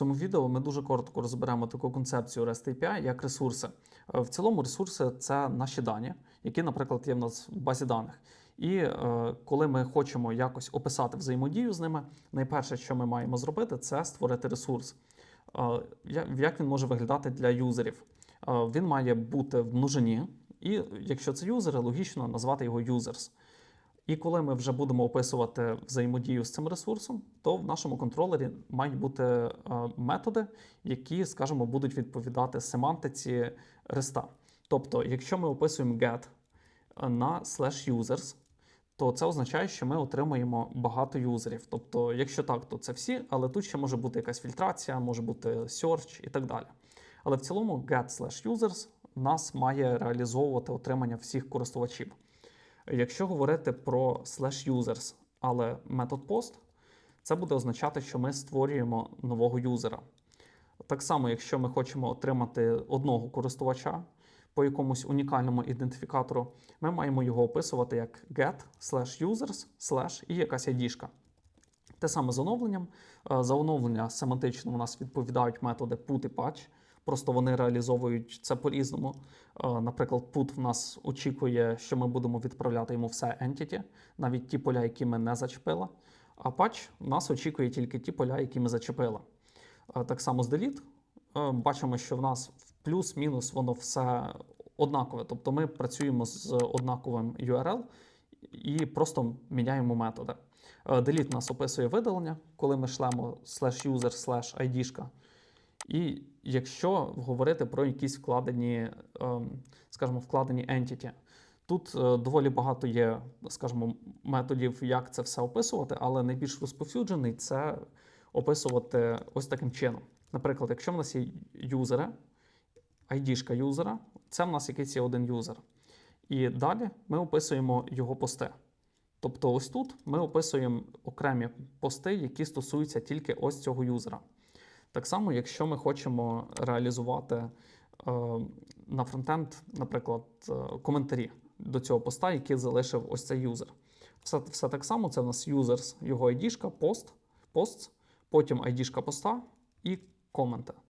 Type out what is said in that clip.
цьому відео ми дуже коротко розберемо таку концепцію REST API як ресурси. Е, В цілому ресурси це наші дані, які, наприклад, є в нас в базі даних. І е, коли ми хочемо якось описати взаємодію з ними, найперше, що ми маємо зробити, це створити ресурс. Е, Як він може виглядати для юзерів? Е, Він має бути в множині, і якщо це юзери, логічно назвати його users. І коли ми вже будемо описувати взаємодію з цим ресурсом, то в нашому контролері мають бути е, методи, які, скажімо, будуть відповідати семантиці реста. Тобто, якщо ми описуємо get е, на slash users, то це означає, що ми отримуємо багато юзерів. Тобто, якщо так, то це всі, але тут ще може бути якась фільтрація, може бути search і так далі. Але в цілому get slash users нас має реалізовувати отримання всіх користувачів. Якщо говорити про slash users, але метод post, це буде означати, що ми створюємо нового юзера. Так само, якщо ми хочемо отримати одного користувача по якомусь унікальному ідентифікатору, ми маємо його описувати як get slash users slash і якась ID. Те саме з оновленням. Е, За оновлення семантично у нас відповідають методи put і patch. Просто вони реалізовують це по-різному. Е, Наприклад, put в нас очікує, що ми будемо відправляти йому все entity, навіть ті поля, які ми не зачепили. А patch в нас очікує тільки ті поля, які ми зачепили. Е, Так само з delete. Бачимо, що в нас в плюс-мінус воно все однакове. Тобто ми працюємо з однаковим URL і просто міняємо методи. Е, Delete нас описує видалення, коли ми шлемо slash user slash ID. І якщо говорити про якісь вкладені, ем, скажімо, вкладені entity, тут е, доволі багато є, скажімо, методів, як це все описувати, але найбільш розповсюджений це описувати ось таким чином. Наприклад, якщо в нас є юзери, ID-шка юзера, це в нас якийсь є один юзер. І далі ми описуємо його пости. Тобто, ось тут ми описуємо окремі пости, які стосуються тільки ось цього юзера. Так само, якщо ми хочемо реалізувати е, на фронтенд, наприклад, е, коментарі до цього поста, які залишив ось цей юзер. Все, все так само, це в нас users, його ID-шка, пост, потім ID-шка поста і коменти.